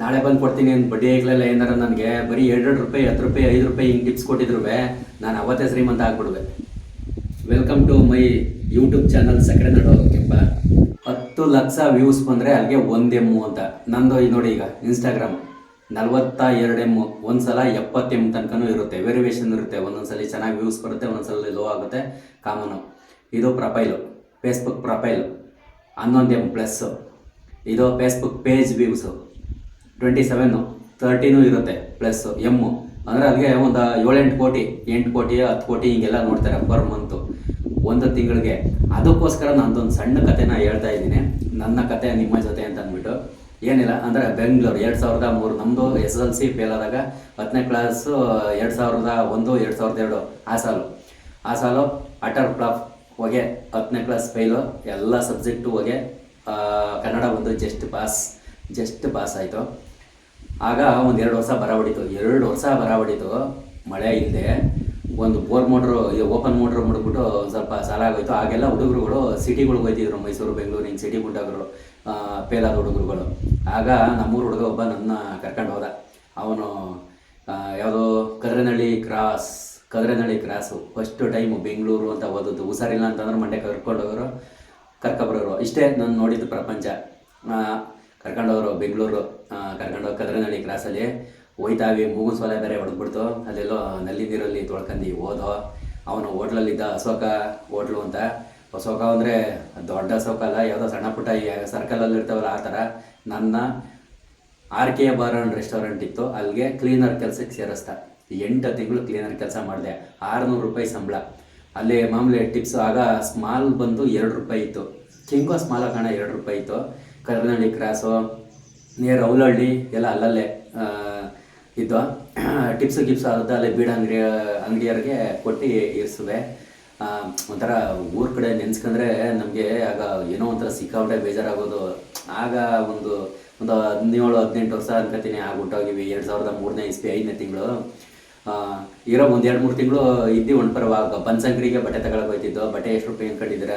ನಾಳೆ ಬಂದು ಕೊಡ್ತೀನಿ ಅಂತ ಬಡ್ಡಿ ಆಗ್ಲಿಲ್ಲ ಏನಾರ ನನಗೆ, ಬರೀ ಎರಡೆರಡು ರೂಪಾಯಿ, ಹತ್ತು ರೂಪಾಯಿ, ಐದು ರೂಪಾಯಿ ಹಿಂಗೆ ಟಿಪ್ಸ್ ಕೊಟ್ಟಿದ್ರು ನಾನು ಅವತ್ತೇ ಶ್ರೀಮಂತ ಆಗ್ಬಿಡುವೆ. Welcome to my YouTube channel ಸಕ್ಕರೆ ನಡೋಕೆಂಬ ಹತ್ತು ಲಕ್ಷ ವ್ಯೂಸ್ ಬಂದರೆ ಅಲ್ಲಿಗೆ ಒಂದು ಎಮ್ಮು ಅಂತ. ನಂದು ನೋಡಿ ಈಗ ಇನ್ಸ್ಟಾಗ್ರಾಮ್ ನಲ್ವತ್ತ ಎರಡು ಎಮ್ಮು. ಒಂದು ಸಲ ಎಪ್ಪತ್ತು ಎಂ ತನಕನೂ ಇರುತ್ತೆ ವೇರಿಯೇಷನ್ ಇರುತ್ತೆ. ಒಂದೊಂದ್ಸಲಿ ಚೆನ್ನಾಗಿ ವ್ಯೂಸ್ ಬರುತ್ತೆ, ಒಂದೊಂದ್ಸಲಿ ಲೋ ಆಗುತ್ತೆ. ಕಾಮನು ಇದು ಪ್ರೊಫೈಲು ಫೇಸ್ಬುಕ್ ಪ್ರೊಫೈಲು ಹನ್ನೊಂದು ಎಂ ಪ್ಲಸ್ಸು ಇದು Facebook page views twenty seven ತರ್ಟಿನೂ ಇರುತ್ತೆ ಪ್ಲಸ್ ಎಮ್ಮು ಅಂದರೆ ಅಲ್ಲಿಗೆ ಒಂದು ಏಳೆಂಟು ಕೋಟಿ, ಎಂಟು ಕೋಟಿ, ಹತ್ತು ಕೋಟಿ ಹಿಂಗೆಲ್ಲ ನೋಡ್ತಾರೆ ಪರ್ ಮಂತು ಒಂದು ತಿಂಗಳಿಗೆ. ಅದಕ್ಕೋಸ್ಕರ ನಂದೊಂದು ಸಣ್ಣ ಕಥೆನ ಹೇಳ್ತಾ ಇದ್ದೀನಿ. ನನ್ನ ಕತೆ ನಿಮ್ಮ ಜೊತೆ ಅಂತ ಅಂದ್ಬಿಟ್ಟು ಏನಿಲ್ಲ, ಅಂದರೆ ಬೆಂಗಳೂರು, ಎರಡು ಸಾವಿರದ ಮೂರು. ನಮ್ಮದು ಎಸ್ ಎಲ್ ಸಿ ಫೇಲ್ ಆದಾಗ ಹತ್ತನೇ ಕ್ಲಾಸು ಎರಡು ಸಾವಿರದ ಒಂದು, ಎರಡು ಸಾವಿರದ ಎರಡು. ಆ ಸಾಲು. ಆ ಸಾಲು ಅಟರ್ ಫ್ಲಾಪ್ ಹೋಗೆ, ಹತ್ತನೇ ಕ್ಲಾಸ್ ಫೇಲು ಎಲ್ಲ ಸಬ್ಜೆಕ್ಟು ಹೋಗೆ ಕನ್ನಡ ಒಂದು ಜಸ್ಟ್ ಪಾಸ್ ಜಸ್ಟ್ ಪಾಸ್ ಆಯಿತು. ಆಗ ಒಂದು ಎರಡು ವರ್ಷ ಬರ ಹೊಡಿತು ಎರಡು ವರ್ಷ ಬರ ಹೊಡಿತು ಮಳೆ ಇಲ್ಲದೆ ಒಂದು ಬೋರ್ ಮೋಟ್ರು ಓಪನ್ ಮೋಟ್ರ್ ಮುಡ್ಬಿಟ್ಟು ಸ್ವಲ್ಪ ಸಾಲ ಆಗೋಯ್ತು ಆಗೆಲ್ಲ ಹುಡುಗರುಗಳು, ಸಿಟಿಗಳಿಗೆ ಹೋಯ್ತಿದ್ರು, ಮೈಸೂರು ಬೆಂಗಳೂರಿನ ಸಿಟಿ ಗುಂಡಾಗರು ಪೇಲಾದ ಹುಡುಗರುಗಳು. ಆಗ ನಮ್ಮೂರು ಹುಡುಗ ಒಬ್ಬ ನನ್ನ ಕರ್ಕೊಂಡು ಹೋದ. ಅವನು ಯಾವುದೋ Kadrenahalli cross Kadranahalli cross. First time Bengaluru ಅಂತ ಓದೋದು ಹುಷಾರಿಲ್ಲ ಅಂತಂದ್ರೆ ಮಂಡ್ಯ ಕರ್ಕೊಂಡು ಹೋಗೋರು ಕರ್ಕೊಬರೋರು. ಇಷ್ಟೇ, ನಾನು ನೋಡಿದ್ದು ಪ್ರಪಂಚ. ಆ, ಬೆಂಗಳೂರು ಕದ್ರೆ ಕದ್ರನಹಳ್ಳಿ ಕ್ರಾಸಲ್ಲಿ ಹೋಯ್ತಾವಿ ಮೂಗು ಸೊಲೆ ಬೇರೆ ಹೊಡೆದ್ಬಿಡ್ತು ಅಲ್ಲೆಲ್ಲೋ ನಲ್ಲಿ ನೀರಲ್ಲಿ ತೊಳ್ಕೊಂಡು ಓದೋ ಅವನು ಹೋಟ್ಲಲ್ಲಿದ್ದ ಅಶೋಕ ಹೋಟ್ಲು ಅಂತ. ಅಶೋಕ ಅಂದರೆ ದೊಡ್ಡ ಅಶೋಕ ಅಲ್ಲ ಯಾವುದೋ ಸಣ್ಣ ಪುಟ್ಟ ಈ ಸರ್ಕಲಲ್ಲಿ ಇರ್ತಾವಲ್ಲ ಆ ಥರ ನನ್ನ R K bar and restaurant ಇತ್ತು. ಅಲ್ಲಿಗೆ ಕ್ಲೀನರ್ ಕೆಲಸಕ್ಕೆ ಸೇರಿಸ್ತ ಎಂಟು ತಿಂಗಳು ಕ್ಲೀನರ್ ಕೆಲಸ ಮಾಡಿದೆ. ಆರುನೂರು ರೂಪಾಯಿ ಸಂಬಳ. ಅಲ್ಲಿ ಮಾಮೂಲಿ ಟಿಪ್ಸ್ ಆಗ ಸ್ಮಾಲ್ ಬಂದು ಎರಡು ರೂಪಾಯಿ ಇತ್ತು. ಕಿಂಗೋ ಸ್ಮಾಲ್ ಕಾಣ ಎರಡು ರೂಪಾಯಿ ಇತ್ತು. ಕರ್ನಳ್ಳಿ, ಕ್ರಾಸು ನಿಯರ್ ಅವಲಹಳ್ಳಿ ಎಲ್ಲ ಅಲ್ಲಲ್ಲೇ ಇದ್ದ ಟಿಪ್ಸ್ ಗಿಪ್ಸ್ ಅದ ಅಲ್ಲೇ ಬೀಡ ಅಂಗಡಿ, ಅಂಗಡಿಯವ್ರಿಗೆ ಕೊಟ್ಟು ಇರಿಸುವೆ ಒಂಥರ ಊರ ಕಡೆ ನೆನ್ಸ್ಕೊಂಡ್ರೆ ನಮಗೆ ಆಗ ಏನೋ ಒಂಥರ ಸಿಕ್ಕಾಪಟ್ಟೆ ಬೇಜಾರಾಗೋದು. ಆಗ ಒಂದು ಒಂದು ಹದಿನೇಳು, ಹದಿನೆಂಟು ವರ್ಷ ಅನ್ಕೋತೀನಿ. ಹುಟ್ಟೋಗಿವಿ. ಎರಡು ಸಾವಿರದ ಮೂರನೇ ಇಸ್ವಿ ಐದನೇ ತಿಂಗಳು. ಇರೋ ಒಂದು ಎರಡು ಮೂರು ತಿಂಗಳು ಇದ್ದು ಒಂದು ಪರವಾಗ ಬನ್ಸಂಗಡಿಗೆ ಬಟ್ಟೆ ತಗೊಳಕ್ಕೆ ಹೋಯ್ತಿದ್ದು ಬಟ್ಟೆ ಎಷ್ಟು ರೂಪಾಯಿ ಅನ್ಕೊಂಡಿದ್ದೀರ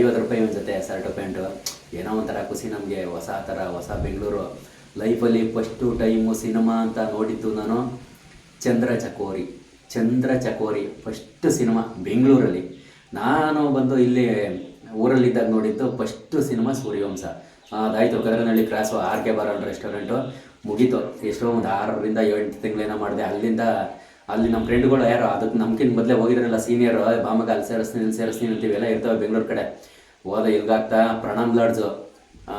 ಐವತ್ತು ರೂಪಾಯಿ ಒಂದು ಜೊತೆ ಶರ್ಟು ಪ್ಯಾಂಟು. ಏನೋ ಒಂಥರ ಖುಷಿ ನಮಗೆ ಹೊಸ ಥರ, ಹೊಸ ಬೆಂಗಳೂರು. ಲೈಫಲ್ಲಿ ಫಸ್ಟು ಟೈಮು ಸಿನಿಮಾ ಅಂತ ನೋಡಿದ್ದು ನಾನು ಚಂದ್ರ ಚಕೋರಿ. ಚಂದ್ರ ಚಕೋರಿ ಫಸ್ಟ್ ಸಿನಿಮಾ ಬೆಂಗಳೂರಲ್ಲಿ. ನಾನು ಬಂದು ಇಲ್ಲಿ ಊರಲ್ಲಿದ್ದಾಗ ನೋಡಿದ್ದು ಫಸ್ಟು ಸಿನಿಮಾ ಸೂರ್ಯವಂಶ. ಅದಾಯಿತು Kadaranahalli cross R K barrel restaurant ಮುಗೀತು. ಎಷ್ಟೋ ಒಂದು ಆರರಿಂದ ಎಂಟು ತಿಂಗಳೇನೋ ಮಾಡಿದೆ. ಅಲ್ಲಿಂದ ಅಲ್ಲಿ ನಮ್ಮ ಫ್ರೆಂಡ್ಗಳು ಯಾರು, ಅದಕ್ಕೆ ನಮ್ಗಿಂತ ಮೊದಲೇ ಹೋಗಿದ್ರಲ್ಲ ಸೀನಿಯರ್ ಬಾಮಗ ಅಲ್ಲಿ ಸೇರಿಸ್ತೀನಿ ಸೇರಿಸ್ತೀನಿ ಅಂತೀವಿ. ಎಲ್ಲ ಇರ್ತವೆ ಬೆಂಗಳೂರು ಕಡೆ. ಹೋದ ಇಲ್ಗಾಗ್ತಾ ಪ್ರಣಾಮ್ ಲಾಡ್ಜು.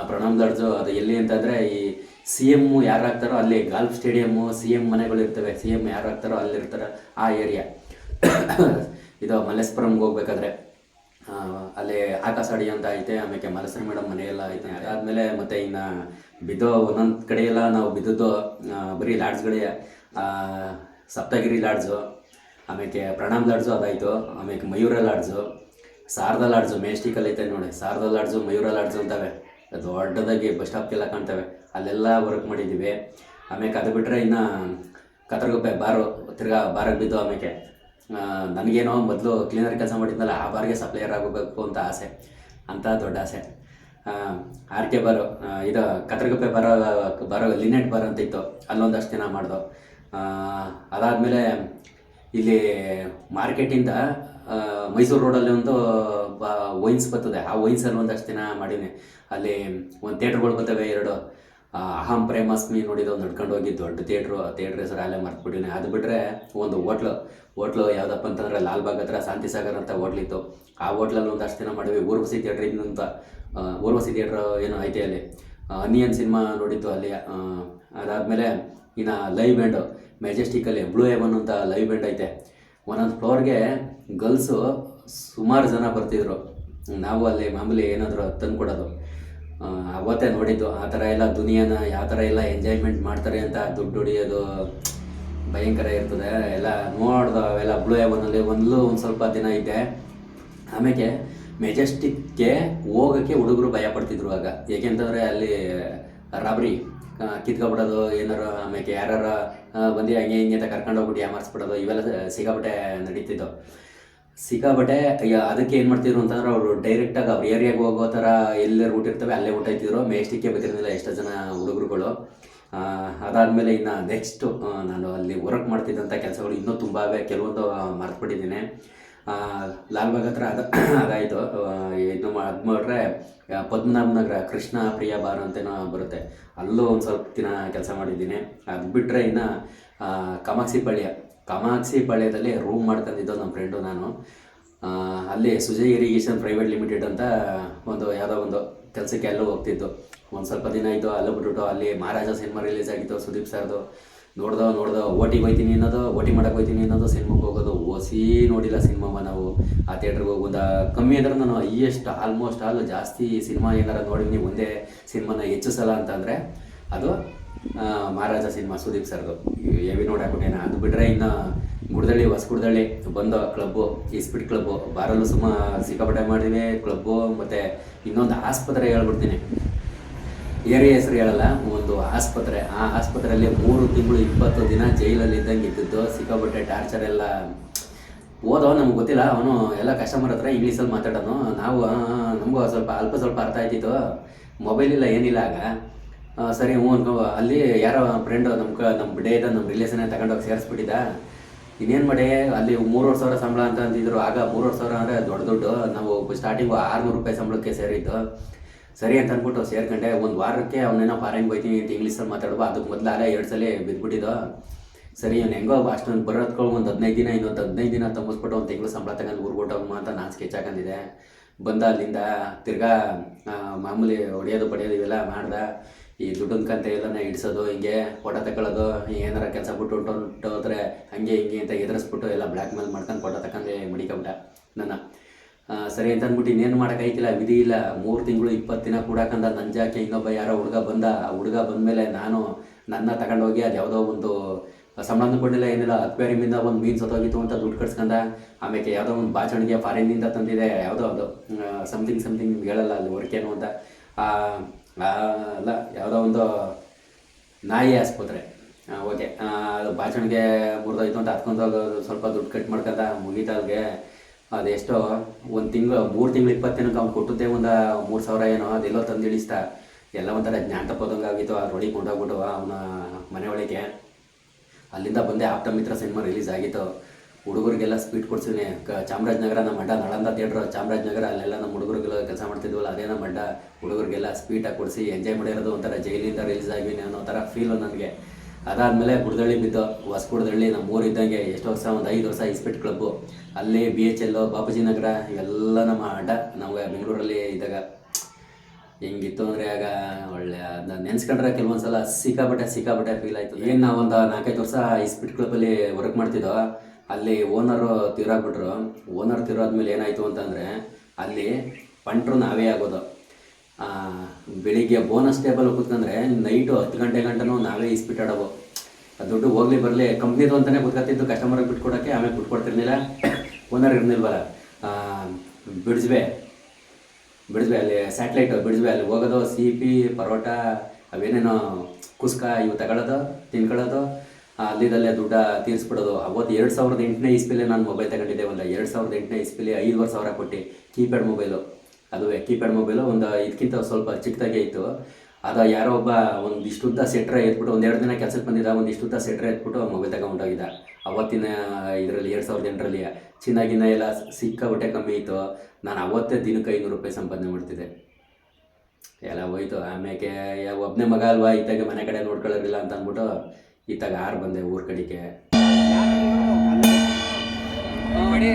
ಪ್ರಣಾಮ್ ಲಾಡ್ಜು ಅದು ಎಲ್ಲಿ ಅಂತಂದರೆ ಈ ಸಿ ಎಮ್ಮು ಯಾರು ಅಲ್ಲಿ ಗಾಲ್ಫ್ ಸ್ಟೇಡಿಯಮ್ಮು ಸಿ ಎಂ ಮನೆಗಳು ಇರ್ತವೆ. ಸಿ ಎಂ ಯಾರು ಆಗ್ತಾರೋ ಅಲ್ಲಿರ್ತಾರೆ ಆ ಏರಿಯಾ. ಇದು ಮಲ್ಲೇಶ್ವರಂಗೆ ಹೋಗ್ಬೇಕಾದ್ರೆ. ಅಲ್ಲಿ ಆಕಾಶಾಡಿ ಅಂತ ಐತೆ ಆಮೇಲೆ ಮಲ್ಲೇಶ್ವರ ಮೇಡಮ್ ಮನೆಯೆಲ್ಲ ಐತೆ. ಅದಾದಮೇಲೆ ಮತ್ತೆ ಇನ್ನು ಬಿದ್ದೋ ಒಂದೊಂದು ಕಡೆ ಎಲ್ಲ ನಾವು ಬಿದ್ದದ್ದು ಬರೀ ಲಾಡ್ಜ್ಗಳೇ. ಆ, ಸಪ್ತಗಿರಿ ಲಾಡ್ಜು ಆಮೇಲೆ ಪ್ರಣಾಮ್ ಲಾಡ್ಜು ಅದಾಯಿತು ಆಮೇಲೆ ಮಯೂರ ಲಾಡ್ಜು. ಶಾರದಾ ಲಾಡ್ಜು ಮೇಸ್ಟಿಕಲ್ಲಿ ಐತೆ ನೋಡಿ. ಶಾರದ ಲಾಡ್ಜು ಮಯೂರ ಲಾಡ್ಜು ಅಂತವೆ. ದೊಡ್ಡದಾಗಿ ಬಸ್ ಸ್ಟಾಪ್ಗೆಲ್ಲ ಕಾಣ್ತವೆ. ಅಲ್ಲೆಲ್ಲ ವರ್ಕ್ ಮಾಡಿದ್ದೀವಿ ಆಮೇಲೆ ಅದು ಬಿಟ್ಟರೆ ಇನ್ನು ಕತ್ರಗುಪ್ಪೆ ಬಾರು ತಿರ್ಗಾ ಬಾರಿಗೆ ಬಿದ್ದು ಆಮೇಲೆ ನನಗೇನೋ ಮೊದಲು ಕ್ಲೀನರ್ ಕೆಲಸ ಮಾಡಿದ್ನಲ್ಲ, ಆ ಬಾರಿಗೆ ಸಪ್ಲೈಯರ್ ಆಗಬೇಕು ಅಂತ ಆಸೆ. ಅಂತ ದೊಡ್ಡ ಆಸೆ. ಆರ್ ಕೆ ಬಾರು ಇದು ಕತ್ರಗುಪ್ಪೆ ಬರೋ ಬರೋ, ಲಿನೆಟ್ ಬಾರ್ ಅಂತ ಇತ್ತು. ಅಲ್ಲೊಂದಷ್ಟು ದಿನ ಮಾಡ್ದು. ಅದಾದಮೇಲೆ ಇಲ್ಲಿ ಮಾರ್ಕೆಟಿಂದ ಮೈಸೂರು ರೋಡಲ್ಲಿ ಒಂದು ವೈನ್ಸ್ ಬರ್ತದೆ. ಆ ವೈನ್ಸಲ್ಲಿ ಒಂದಷ್ಟು ದಿನ ಮಾಡೀನಿ ಅಲ್ಲಿ ಒಂದು ಥಿಯೇಟ್ರ್ಗಳು ಬರ್ತವೆ, ಎರಡು. ಅಹಂ ಪ್ರೇಮಾಸ್ಮಿ ನೋಡಿದ್ದು ನಡ್ಕೊಂಡು ಹೋಗಿ ದೊಡ್ಡ ಥಿಯೇಟ್ರು ಆ ಥಿಯೇಟ್ರ್ ಹೆಸರು ಅಲ್ಲೇ ಮರ್ತ್ಬಿಟ್ಟಿನಿ ಅದು ಬಿಟ್ಟರೆ ಒಂದು ಹೋಟ್ಲು ಹೋಟ್ಲು ಯಾವುದಪ್ಪ ಅಂತಂದರೆ ಲಾಲ್ಬಾಗ್ ಹತ್ರ ಶಾಂತಿ ಸಾಗರ್ ಅಂತ ಹೋಟ್ಲಿತ್ತು ಆ ಹೋಟ್ಲಲ್ಲಿ ಒಂದಷ್ಟು ದಿನ ಮಾಡಿದ್ವಿ ಊರ್ವಸಿ ಥಿಯೇಟ್ರ್ ಇನ್ನಂತ ಊರ್ವಸಿ ಥಿಯೇಟ್ರ್ ಏನು ಐತೆ ಅಲ್ಲಿ. ಅನಿಯನ್ ಸಿನಿಮಾ ನೋಡಿತ್ತು ಅಲ್ಲಿ ಅದಾದಮೇಲೆ ಇನ್ನು ಲೈವ್ ಬ್ಯಾಂಡು ಮೆಜೆಸ್ಟಿಕಲ್ಲಿ ಬ್ಲೂ ಹೆವನ್ ಅಂತ ಲೈವ್ ಬ್ಯಾಂಡ್ ಐತೆ. ಒಂದೊಂದು ಫ್ಲೋರ್ಗೆ ಗರ್ಲ್ಸು ಸುಮಾರು ಜನ ಬರ್ತಿದ್ರು. ನಾವು ಅಲ್ಲಿ ಮಾಮೂಲಿ ಏನಾದರೂ ತಂದು ಕೊಡೋದು. ಅವತ್ತೇ ನೋಡಿದ್ದು, ಆ ಥರ ಎಲ್ಲ ದುನಿಯಾನ ಯಾವ ಥರ ಎಲ್ಲ ಎಂಜಾಯ್ಮೆಂಟ್ ಮಾಡ್ತಾರೆ ಅಂತ ದುಡ್ಡು ಹೊಡಿಯೋದು ಭಯಂಕರ ಇರ್ತದೆ. ಎಲ್ಲ ನೋಡ್ದು ಅವೆಲ್ಲ ಬ್ಲೂ ಹೆವನಲ್ಲಿ ಒಂದಲ್ಲೂ ಒಂದು ಸ್ವಲ್ಪ ದಿನ ಇದ್ದೆ ಆಮೇಲೆ ಮೆಜೆಸ್ಟಿಕ್ಗೆ ಹೋಗೋಕ್ಕೆ ಹುಡುಗರು ಭಯ ಪಡ್ತಿದ್ರು ಆಗ. ಏಕೆಂತಂದರೆ ಅಲ್ಲಿ ರಾಬ್ರಿ ಕಿತ್ಕೊಬಿಡೋದು, ಏನಾರು ಆಮೇಲೆ ಯಾರು ಬಂದು ಹಂಗೆ ಹಿಂಗೆ ಅಂತ ಕರ್ಕೊಂಡು ಹೋಗ್ಬಿಟ್ಟು ಯಾಮಾರಿಸ್ಬಿಡೋದು ಇವೆಲ್ಲ ಸಿಗಾಬಟ್ಟೆ ನಡೀತಿದ್ದು ಸಿಕ್ಕಾಬಟ್ಟೆ ಅದಕ್ಕೆ ಏನು ಮಾಡ್ತಿದ್ರು ಅಂತಂದ್ರೆ ಅವರು ಡೈರೆಕ್ಟಾಗಿ ಅವ್ರ ಏರಿಯಾಗೆ ಹೋಗೋ ಥರ ಎಲ್ಲೇ ರೂಟ್ ಇರ್ತವೆ, ಅಲ್ಲೇ ಊಟ ಇತ್ತಿದ್ರು ಮೇಸ್ಟಿಕ್ಕೆ ಬರ್ತಿರಲಿಲ್ಲ ಎಷ್ಟೋ ಜನ ಹುಡುಗರುಗಳು. ಅದಾದಮೇಲೆ ಇನ್ನು ನೆಕ್ಸ್ಟು ನಾನು ಅಲ್ಲಿ ವರ್ಕ್ ಮಾಡ್ತಿದ್ದಂಥ ಕೆಲಸಗಳು ಇನ್ನೂ ತುಂಬ ಕೆಲವೊಂದು ಮರ್ತ್ಬಿಟ್ಟಿದ್ದೀನಿ. ಲಾಲ್ಬಾಗ್ ಹತ್ರ ಅದು, ಅದಾಯಿತು. ಇದು ಅದು ಮಾಡಿದ್ರೆ ಪದ್ಮನಾಭ ನಗರ ಕೃಷ್ಣ ಪ್ರಿಯ ಬಾರ್ ಅಂತೇನೋ ಬರುತ್ತೆ. ಅಲ್ಲೂ ಒಂದು ಸ್ವಲ್ಪ ದಿನ ಕೆಲಸ ಮಾಡಿದ್ದೀನಿ. ಅದು ಬಿಟ್ಟರೆ ಇನ್ನು ಕಾಮಾಕ್ಷಿ ಪಾಳ್ಯ. ಕಾಮಾಕ್ಷಿ ಪಾಳ್ಯದಲ್ಲಿ ರೂಮ್ ಮಾಡ್ಕೊಂಡಿದ್ದು ನಮ್ಮ ಫ್ರೆಂಡು ನಾನು. ಅಲ್ಲಿ ಸುಜಯ್ ಇರಿಗೇಷನ್ ಪ್ರೈವೇಟ್ ಲಿಮಿಟೆಡ್ ಅಂತ ಒಂದು ಯಾವುದೋ ಒಂದು ಕೆಲಸಕ್ಕೆ ಅಲ್ಲೂ ಹೋಗ್ತಿದ್ದು. ಒಂದು ಸ್ವಲ್ಪ ದಿನ ಇದ್ದು ಅಲ್ಲೂ ಬಿಟ್ಬಿಟ್ಟು ಅಲ್ಲಿ ಮಹಾರಾಜ ಸಿನಿಮಾ ರಿಲೀಸ್ ಆಗಿತ್ತು ಸುದೀಪ್ ಸರ್ದು. ನೋಡ್ದೋ, ನೋಡ್ದ ಓಟಿಗೆ ಹೋಯ್ತೀನಿ ಅನ್ನೋದು, ಓಟಿ ಮಾಡಕ್ಕೆ ಹೋಯ್ತೀನಿ ಅನ್ನೋದು ಸಿನಿಮಾಗೆ ಹೋಗೋದು ಓಸಿ ನೋಡಿಲ್ಲ ಸಿನಿಮಾವ ನಾವು. ಆ ಥಿಯೇಟ್ರಿಗೆ ಹೋಗೋದ ಕಮ್ಮಿ ಅಂದ್ರೆ ನಾನು ಹೈಯೆಸ್ಟ್ ಆಲ್ಮೋಸ್ಟ್ ಆಲ್ ಜಾಸ್ತಿ ಸಿನಿಮಾ ಏನಾರ ನೋಡಿದ್ನಿ ಒಂದೇ ಸಿನಿಮಾನ ಹೆಚ್ಚು ಸಲ ಅಂತಂದರೆ ಅದು ಮಹಾರಾಜ ಸಿನಿಮಾ ಸುದೀಪ್ ಸರ್ದು. ಎವಿ ನೋಡಾಕ್ಬಿಟ್ಟೇನೆ ಅದು ಬಿಟ್ಟರೆ ಇನ್ನು ಗುಡ್ದಳ್ಳಿ ಹೊಸ ಗುಡ್ದಳ್ಳಿ ಬಂದು ಕ್ಲಬ್ಬು ಇಸ್ಪಿಟ್ ಕ್ಲಬ್ಬು, ಬಾರಲ್ಲೂ ಸುಮ್ಮ ಸಿಕ್ಕಾಪಟ್ಟೆ ಮಾಡಿದ್ವಿ ಕ್ಲಬ್ಬು ಮತ್ತು ಇನ್ನೊಂದು ಆಸ್ಪತ್ರೆ ಹೇಳ್ಬಿಡ್ತೀನಿ. ಏರಿಯಾ ಹೆಸರು ಹೇಳಲ್ಲ ಒಂದು ಆಸ್ಪತ್ರೆ. ಆ ಆಸ್ಪತ್ರೆಯಲ್ಲಿ ಮೂರು ತಿಂಗಳು ಇಪ್ಪತ್ತು ದಿನ ಜೈಲಲ್ಲಿ ಇದ್ದಂಗೆ ಇದ್ದಿದ್ದು, ಸಿಕ್ಕಾಪಟ್ಟೆ ಟಾರ್ಚರ್ ಎಲ್ಲ ಓದೋ ನಮ್ಗೆ ಗೊತ್ತಿಲ್ಲ. ಅವನು ಎಲ್ಲ ಕಸ್ಟಮರ್ ಹತ್ರ ಇಂಗ್ಲೀಷಲ್ಲಿ ಮಾತಾಡೋನು. ನಾವು ನಮಗೂ ಸ್ವಲ್ಪ ಅಲ್ಪ ಸ್ವಲ್ಪ ಅರ್ಥ ಆಯ್ತಿತ್ತು ಮೊಬೈಲ್ ಇಲ್ಲ, ಏನಿಲ್ಲ ಆಗ. ಸರಿ, ಹ್ಞೂ ಅನ್ಕೋ, ಅಲ್ಲಿ ಯಾರೋ ಫ್ರೆಂಡು ನಮ್ಮ ಕ ನಮ್ಮ ಇದ್ದ ನಮ್ಮ ರಿಲೇಷನ್ನೇ ತಗೊಂಡೋಗಿ ಸೇರಿಸ್ಬಿಟ್ಟಿದ್ದ. ಇನ್ನೇನು ಮಾಡಿ, ಅಲ್ಲಿ ಮೂರುವರೆ ಸಾವಿರ ಸಂಬಳ ಅಂತ ಅಂತಿದ್ರು ಆಗ ಮೂರುವರೆ ಸಾವಿರ ಅಂದರೆ ದೊಡ್ಡ ದೊಡ್ಡ. ನಾವು ಸ್ಟಾರ್ಟಿಂಗು ಆರುನೂರು ರೂಪಾಯಿ ಸಂಬಳಕ್ಕೆ ಸೇರಿದ್ದು. ಸರಿ ಅಂತ ಅಂದ್ಬಿಟ್ಟು ಸೇರ್ಕೊಂಡೆ. ಒಂದು ವಾರಕ್ಕೆ ಅವನೇನೋ ಫಾರಿನ್ ಹೋಯ್ತೀನಿ ಅಂತ ಇಂಗ್ಲೀಷಲ್ಲಿ ಮಾತಾಡುವ. ಅದಕ್ಕೆ ಮೊದಲು ಅಲ್ಲೇ ಎರಡು ಸಲ ಬಿದ್ದುಬಿಟ್ಟಿದ್ದು ಸರಿ ಅವ್ನು ಹೆಂಗೋ ಅಷ್ಟೊಂದು ಬರೋದ್ಕೊಳ್ಳೋ ಒಂದು ಹದಿನೈದು ದಿನ, ಇನ್ನೊಂದು ಹದಿನೈದು ದಿನ ತಂಬಿಸ್ಬಿಟ್ಟು ಒಂದು ತಿಂಗಳು ಸಂಬಳ ತಗೊಂಡು ಊರ್ಬಿಟ್ಟು ಹೋಗಮ್ಮ ಅಂತ ನಾನು ಸ್ಕೆಚ್ ಹಾಕೊಂಡಿದ್ದೆ ಬಂದ ಅಲ್ಲಿಂದ ತಿರ್ಗಾ ಮಾಮೂಲಿ ಹೊಡೆಯೋದು ಪಡೆಯೋದು ಇವೆಲ್ಲ ಮಾಡ್ದೆ. ಈ ದುಡ್ಡಿನ ಕಂತೆ ಎಲ್ಲನ ಇಡ್ಸೋದು, ಹಿಂಗೆ ಫೋಟೋ ತಗೊಳ್ಳೋದು ಏನಾರ ಕೆಲಸ ಬಿಟ್ಟು ಹೊಂಟು ಹಂಗೆ ಹಿಂಗೆ ಅಂತ ಎದುರಿಸ್ಬಿಟ್ಟು ಎಲ್ಲ ಬ್ಲ್ಯಾಕ್ ಮೇಲ್ ಮಾಡ್ಕೊಂಡು ಫೋಟೋ ತಗೊಂಡೆ ಮಡಿಕೊಂಬಿಟ್ಟ ನನ್ನ. ಸರಿ ಅಂತ ಅಂದ್ಬಿಟ್ಟು ಇನ್ನೇನು ಮಾಡೋಕ್ಕಾಯ್ತಿಲ್ಲ ವಿಧಿ ಇಲ್ಲ. ಮೂರು ತಿಂಗಳು ಇಪ್ಪತ್ತು ದಿನ ಕೂಡಾಕಂದ ನಂಜಾಕೆ ಇನ್ನೊಬ್ಬ ಯಾರೋ ಹುಡುಗ ಬಂದ. ಆ ಹುಡುಗ ಬಂದಮೇಲೆ ನಾನು ನನ್ನ ತಗೊಂಡೋಗಿ ಅದು ಯಾವುದೋ ಒಂದು ಸಂಬಂಧ ಕೊಡಲಿಲ್ಲ, ಏನಿಲ್ಲ. ಅಕ್ವೇರಿಯಮಿಂದ ಒಂದು ಮೀನು ಸತ್ತೋಗಿತ್ತು ಅಂತ ದುಡ್ಡು ಕಟ್ಸ್ಕೊಂಡ ಆಮೇಲೆ ಯಾವುದೋ ಒಂದು ಬಾಚಣಿಗೆ ಫಾರಿನ್ನಿಂದ ತಂದಿದೆ. ಯಾವುದೋ ಅದು ಸಮಥಿಂಗ್ ಸಮಥಿಂಗ್ ನಿಮ್ಗೆ ಹೇಳಲ್ಲ ಅಲ್ಲಿ ವರ್ಕೇನು ಅಂತ. ಅಲ್ಲ, ಯಾವುದೋ ಒಂದು ನಾಯಿ ಆಸ್ಪತ್ರೆ. ಓಕೆ. ಬಾಚಣಿಗೆ ಮುರಿದೋಯ್ತು ಅಂತ ಹತ್ಕೊಂಡು ಸ್ವಲ್ಪ ದುಡ್ಡು ಕಟ್ ಮಾಡ್ಕೊಂಡ ಮುಗೀತಾ ಅಲ್ಲಿಗೆ ಅದೆಷ್ಟೋ ಒಂದು ತಿಂಗಳು, ಮೂರು ತಿಂಗಳು ಇಪ್ಪತ್ತೇನಕ್ಕೆ ಅವ್ನು ಕೊಟ್ಟದ್ದೇ ಒಂದು ಮೂರು ಸಾವಿರ ಏನೋ ಅದೆಲ್ಲೋ ತಂದು ಇಳಿಸ್ತಾ. ಎಲ್ಲ ಒಂಥರ ಜ್ಞಾನ ತಪ್ಪೋದಂಗೆ ಆಗಿತ್ತು. ಆ ರೋಡಿಗೆ ಕೊಂಡೋಗ್ಬಿಟ್ಟು ಅವನ ಮನೆ ಅಲ್ಲಿಂದ ಬಂದೆ ಆಪ್ತ ಮಿತ್ರ ಸಿನಿಮಾ ರಿಲೀಸ್ ಆಗಿತ್ತು. ಹುಡುಗರಿಗೆಲ್ಲ ಸ್ಪೀಡ್ ಕೊಡ್ಸಿದ್ದೀನಿ ಕ ಚಾಮರಾಜನಗರ, ನಮ್ಮ ಅಡ್ಡ ನಳಂದ ಥಿಯೇಟ್ರ್ ಚಾಮರಾಜನಗರ, ಅಲ್ಲೆಲ್ಲ ನಮ್ಮ ಹುಡುಗರಿಗೆಲ್ಲ ಕೆಲಸ ಮಾಡ್ತಿದ್ವಲ್ಲ, ಅದೇ ನಮ್ಮ ಅಡ್ಡ ಹುಡುಗರಿಗೆಲ್ಲ ಸ್ಪೀಟಾಗಿ ಕೊಡಿಸಿ ಎಂಜಾಯ್ ಮಾಡಿರೋದು ಒಂಥರ ಜೈಲಿಂದ ರಿಲೀಸ್ ಆಗಿನಿ ಅನ್ನೋ ಥರ ಫೀಲು ನನಗೆ. ಅದಾದಮೇಲೆ ಗುಡ್ದಳ್ಳಿ ಬಿದ್ದು ಹೊಸ ಗುಡ್ದಳ್ಳಿ ನಮ್ಮ ಊರು ಇದ್ದಂಗೆ ಎಷ್ಟು ವರ್ಷ, ಒಂದು ಐದು ವರ್ಷ ಇಸ್ಪಿಟ್ ಕ್ಲಬ್ಬು. ಅಲ್ಲಿ B H L Bapuji Nagar, ಇವೆಲ್ಲ ನಮ್ಮ ಅಡ್ಡ. ನಾವು ಬೆಂಗಳೂರಲ್ಲಿ ಇದ್ದಾಗ ಹೆಂಗಿತ್ತು ಅಂದರೆ ಆಗ ಒಳ್ಳೆ ಅದನ್ನ ನೆನ್ಸ್ಕೊಂಡ್ರೆ ಕೆಲವೊಂದ್ಸಲ ಸಿಕ್ಕಾಪಟ್ಟೆ ಸಿಕ್ಕಾಪಟ್ಟೆ ಫೀಲ್ ಆಯಿತು. ಏನು ಒಂದು ನಾಲ್ಕೈದು ವರ್ಷ ಇಸ್ಪಿಟ್ ಕ್ಲಬ್ಬಲ್ಲಿ ವರ್ಕ್ ಮಾಡ್ತಿದ್ದೋ, ಅಲ್ಲಿ ಓನರು ತೀರಾಗ್ಬಿಟ್ರು. ಓನರ್ ತೀರಾದ್ಮೇಲೆ ಏನಾಯಿತು ಅಂತಂದರೆ, ಅಲ್ಲಿ ಪಂಟ್ರು ನಾವೇ ಆಗೋದು. ಬೆಳಿಗ್ಗೆ ಬೋನಸ್ ಟೇಬಲ್ ಕೂತ್ಕೊಂಡ್ರೆ ನೈಟು ಹತ್ತು ಗಂಟೆ ಗಂಟನೂ ನಾವೇ ಆ ದುಡ್ಡು ಹೋಗ್ಲಿ ಬರಲಿ ಕಂಪ್ನಿದು ಅಂತಲೇ ಕೂತ್ಕೊತಿದ್ದು ಕಸ್ಟಮರ್ಗೆ ಬಿಟ್ಕೊಡೋಕ್ಕೆ ಆಮೇಲೆ ಬಿಟ್ಕೊಡ್ತಿರ್ಲಿಲ್ಲ. ಓನರ್ ಇರ್ನಿಲ್ವಲ್ಲ ಬಿಡಿಸ್ಬೆ ಬಿಡಿಸ್ಬೆ ಅಲ್ಲಿ ಸ್ಯಾಟ್ಲೈಟು ಬಿಡಿಸ್ಬೆ ಅಲ್ಲಿ ಹೋಗೋದು ಸಿಪಿ ಪರೋಟ, ಅವೇನೇನೋ ಕುಸ್ಕ ಇವು ತಗೊಳ್ಳೋದು ತಿನ್ಕೊಳ್ಳೋದು ಅಲ್ಲಿದಲ್ಲೇ ದುಡ್ಡ ತೀರಿಸ್ಬಿಡೋದು. ಅವತ್ತು ಎರಡು ಸಾವಿರದ ಎಂಟನೇ ಇಸ್ಪಿಲಿ ನಾನು ಮೊಬೈಲ್ ತಗೊಂಡಿದ್ದೆ ಒಂದು. ಎರಡು ಸಾವಿರದ ಎಂಟನೇ ಇಸ್ಪಿಲಿ ಐದುವರೆ ಸಾವಿರ ಕೊಟ್ಟು ಕೀಪ್ಯಾಡ್ ಮೊಬೈಲು ಅದುವೇ ಕೀಪ್ಯಾಡ್ ಮೊಬೈಲು ಒಂದು ಇದಕ್ಕಿಂತ ಸ್ವಲ್ಪ ಚಿಕ್ಕದಾಗೆ ಇತ್ತು. ಅದು ಯಾರೋ ಒಬ್ಬ ಒಂದು ಇಷ್ಟುದ್ದ ಸೆಟ್ರೆ ಎತ್ಬಿಟ್ಟು ಒಂದು ಎರಡು ದಿನ ಕೆಲಸಕ್ಕೆ ಬಂದಿದ್ದ ಒಂದು ಇಷ್ಟುದ್ದ ಸೆಟ್ರೆ ಎತ್ಬಿಟ್ಟು ಮೊಬೈಲ್ ತಗೊಂಡೋಗಿದ್ದ. ಅವತ್ತಿನ ಇದರಲ್ಲಿ ಎರಡು ಸಾವಿರದ ಎಂಟರಲ್ಲಿ ಚಿನ್ನಾಗಿನ ಎಲ್ಲ ಸಿಕ್ಕಾಬಿಟ್ಟೆ ಕಮ್ಮಿ ಇತ್ತು. ನಾನು ಅವತ್ತೇ ದಿನಕ್ಕೆ ಐನೂರು ರೂಪಾಯಿ ಸಂಪಾದನೆ ಮಾಡ್ತಿದ್ದೆ. ಎಲ್ಲ ಹೋಯ್ತು. ಆಮೇಲೆ ಒಬ್ಬನೇ ಮಗ ಅಲ್ವಾ ಇತ್ತಾಗೆ ಮನೆ ಕಡೆ ನೋಡ್ಕೊಳ್ಳೋದಿಲ್ಲ ಅಂತ ಅಂದ್ಬಿಟ್ಟು ಇತ್ತಾಗ ಆರು ಬಂದೆ ಊರ ಕಡೆಗೆ. ನೋಡಿ